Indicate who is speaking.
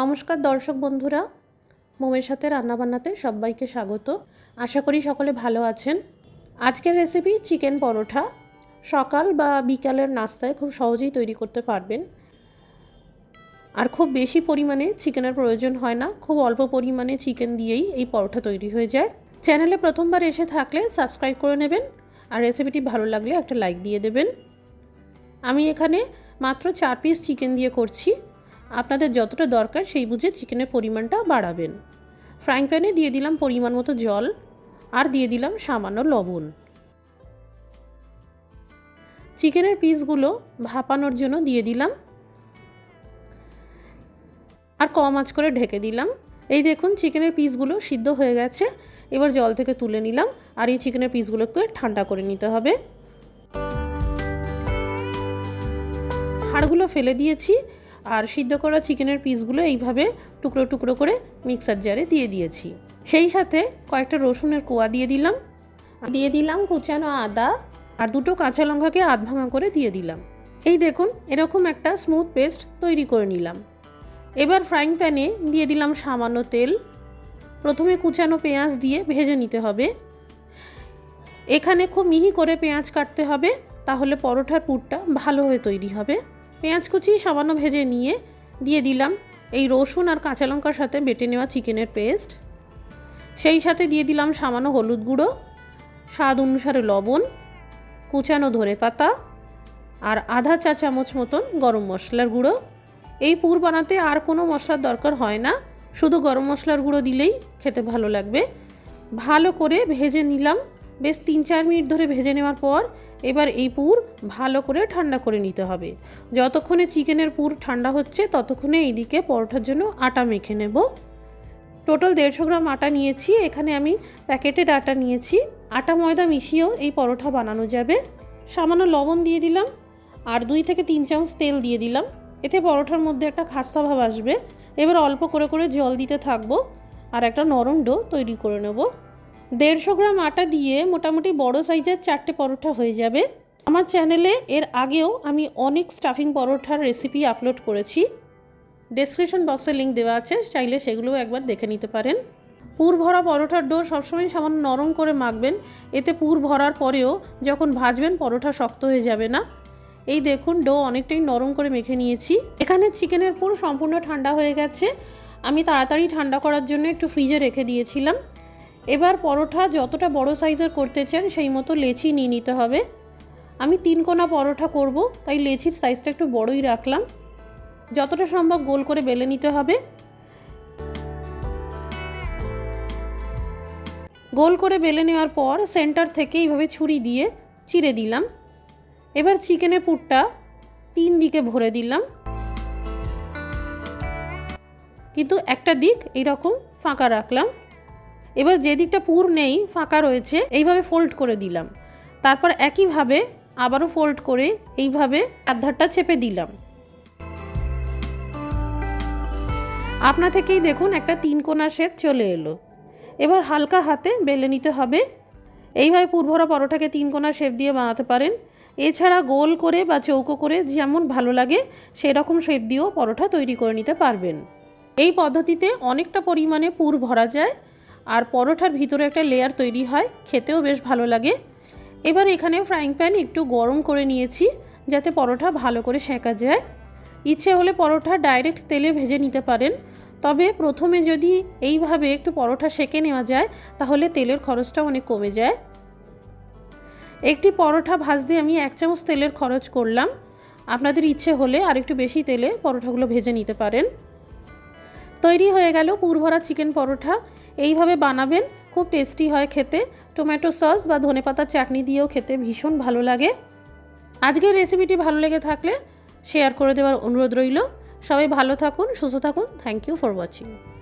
Speaker 1: নমস্কার দর্শক বন্ধুরা, মোমের সাথে রান্নাবান্নাতে সবাইকে স্বাগত। আশা করি সকলে ভালো আছেন। আজকের রেসিপি চিকেন পরোটা। সকাল বা বিকালের নাস্তায় খুব সহজেই তৈরি করতে পারবেন। আর খুব বেশি পরিমাণে চিকেনের প্রয়োজন হয় না, খুব অল্প পরিমাণে চিকেন দিয়েই এই পরোটা তৈরি হয়ে যায়। চ্যানেলে প্রথমবার এসে থাকলে সাবস্ক্রাইব করে নেবেন আর রেসিপিটি ভালো লাগলে একটা লাইক দিয়ে দেবেন। আমি এখানে মাত্র চার পিস চিকেন দিয়ে করছি। আপনাদের যতটা দরকার সেই বুঝে চিকেনের পরিমাণটা বাড়াবেন। ফ্রাইং প্যানে দিয়ে দিলাম পরিমাণ মতো জল আর দিয়ে দিলাম সামান্য লবণ। চিকেনের পিসগুলো ভাপানোর জন্য দিয়ে দিলাম। আর কম আঁচ করে ঢেকে দিলাম। এই দেখুন চিকেনের পিসগুলো সিদ্ধ হয়ে গেছে। এবার জল থেকে তুলে নিলাম আর এই চিকেনের পিসগুলোকে ঠান্ডা করে নিতে হবে। হাড়গুলো ফেলে দিয়েছি। আর সিদ্ধ করা চিকেনের পিসগুলো এইভাবে টুকরো টুকরো করে মিক্সার জারে দিয়ে দিয়েছি। সেই সাথে কয়েকটা রসুনের কোয়া দিয়ে দিলাম। দিয়ে দিলাম কুচানো আদা আর দুটো কাঁচা লঙ্কাকে আধ ভাঙা করে দিয়ে দিলাম। এই দেখুন, এরকম একটা স্মুথ পেস্ট তৈরি করে নিলাম। এবার ফ্রাইং প্যানে দিয়ে দিলাম সামান্য তেল। প্রথমে কুচানো পেঁয়াজ দিয়ে ভেজে নিতে হবে। এখানে খুব মিহি করে পেঁয়াজ কাটতে হবে, তাহলে পরোটার পুরটা ভালো হয়ে তৈরি হবে। পেঁয়াজ কুচি সামান্য ভেজে নিয়ে দিয়ে দিলাম। এই রসুন আর কাঁচা লঙ্কার সাথে বেটে নেওয়া চিকেনের পেস্ট। সেই সাথে দিয়ে দিলাম সামান্য হলুদ গুঁড়ো, স্বাদ অনুসারে লবণ, কুচানো ধরে পাতা আর আধা চা চামচ মতন গরম মশলার গুঁড়ো। এই পুর বানাতে আর কোনো মশলার দরকার হয় না, শুধু গরম মশলার গুঁড়ো দিলেই খেতে ভালো লাগবে। ভালো করে ভেজে নিলাম। বেশ তিন চার মিনিট ধরে ভেজে নেওয়ার পর এবার এই পুর ভালো করে ঠান্ডা করে নিতে হবে। যতক্ষণে চিকেনের পুর ঠান্ডা হচ্ছে, ততক্ষণে এইদিকে পরোটার জন্য আটা মেখে নেব। টোটাল দেড়শো গ্রাম আটা নিয়েছি, এখানে আমি প্যাকেটের আটা নিয়েছি। আটা ময়দা মিশিয়েও এই পরোটা বানানো যাবে। সামান্য লবণ দিয়ে দিলাম আর দুই থেকে তিন চামচ তেল দিয়ে দিলাম। এতে পরোটার মধ্যে একটা খাস্তা ভাব আসবে। এবার অল্প করে করে জল দিতে থাকব আর একটা নরম ডো তৈরি করে নেব। দেড়শো গ্রাম আটা দিয়ে মোটামুটি বড় সাইজের চারটে পরোটা হয়ে যাবে। আমার চ্যানেলে এর আগেও আমি অনেক স্টাফিং পরোটার রেসিপি আপলোড করেছি। ডেসক্রিপশন বক্সে লিঙ্ক দেওয়া আছে, চাইলে সেগুলোও একবার দেখে নিতে পারেন। পুর ভরা পরোটার ডো সবসময় সামান্য নরম করে মাখবেন, এতে পুর ভরার পরেও যখন ভাজবেন পরোটা শক্ত হয়ে যাবে না। এই দেখুন ডো অনেকটাই নরম করে মেখে নিয়েছি। এখানে চিকেনের পুর সম্পূর্ণ ঠান্ডা হয়ে গেছে। আমি তাড়াতাড়ি ঠান্ডা করার জন্য একটু ফ্রিজে রেখে দিয়েছিলাম। এবার পরোটা যতটা বড় সাইজের করতে চান, সেই মতো লেচি নিয়ে নিতে হবে। আমি তিন কোনা পরোটা করব, তাই লেচির সাইজটা একটু বড়ই রাখলাম। যতটা সম্ভব গোল করে বেলে নিতে হবে। গোল করে বেলে নেওয়ার পর সেন্টার থেকে এইভাবে ছুরি দিয়ে চিড়ে দিলাম। এবার চিকেনের পুরটা তিন দিকে ভরে দিলাম। কিন্তু একটা দিক এইরকম ফাঁকা রাখলাম। এবার যে দিকটা পুর নেই, ফাঁকা রয়েছে, এইভাবে ফোল্ড করে দিলাম। তারপর একইভাবে আবারও ফোল্ড করে এইভাবে আধারটা চেপে দিলাম। আপনা থেকেই দেখুন একটা তিন কোনা শেপ চলে এলো। এবার হালকা হাতে বেলে নিতে হবে। এইভাবে পুরভরা পরোটাকে তিন কোনা শেপ দিয়ে বানাতে পারেন। এছাড়া গোল করে বা চৌকো করে যেমন ভালো লাগে, সেরকম শেপ দিয়েও পরোটা তৈরি করে নিতে পারবেন। এই পদ্ধতিতে অনেকটা পরিমাণে পুর ভরা যায়। আর পরোটার ভিতরে একটা লেয়ার তৈরি হয়, খেতেও বেশ ভালো লাগে। এবার এখানে ফ্রাইং প্যান একটু গরম করে নিয়েছি, যাতে পরোটা ভালো করে সেঁকা যায়। ইচ্ছে হলে পরোটা ডাইরেক্ট তেলে ভেজে নিতে পারেন, তবে প্রথমে যদি এইভাবে একটু পরোটা সেঁকে নেওয়া যায়, তাহলে তেলের খরচটা অনেক কমে যায়। একটি পরোটা ভাজতে আমি এক চামচ তেলের খরচ করলাম। আপনাদের ইচ্ছে হলে আর একটু বেশি তেলে পরোটাগুলো ভেজে নিতে পারেন। তৈরি হয়ে গেল পুরভরা চিকেন পরোটা এইভাবে বানাবেন, খুব টেস্টি হয় খেতে। টমেটো সস বা ধনেপাতার চাটনি দিয়েও খেতে ভীষণ ভালো লাগে। আজকের রেসিপিটি ভালো লেগে থাকলে শেয়ার করে দেওয়ার অনুরোধ রইল। সবাই ভালো থাকুন, সুস্থ থাকুন। Thank you for watching